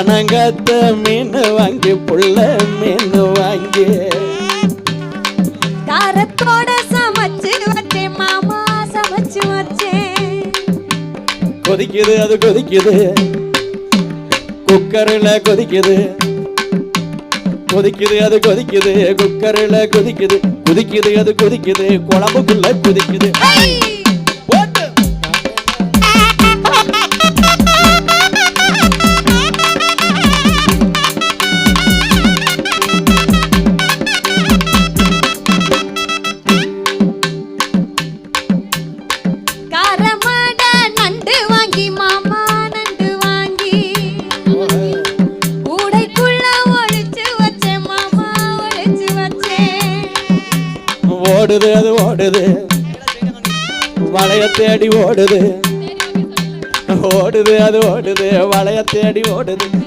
பணங்கத்த மீன் வாங்கி புள்ள மீன் வாங்கி. காரத்தோட சமைச்சு வச்சேன் மாமா சமைச்சு வச்சேன். கொதிக்குது அது கொதிக்குது. குக்கரில் கொதிக்குது. கொதிக்குது அது கொதிக்குது. குக்கரில் கொதிக்குது. கொதிக்குது அது கொதிக்குது. குழம்புக்குள்ள கொதிக்குது. ஓடுது அது ஓடுது. வளைய தேடி ஓடுது. ஓடுது அது ஓடுது. வளைய தேடி ஓடுது.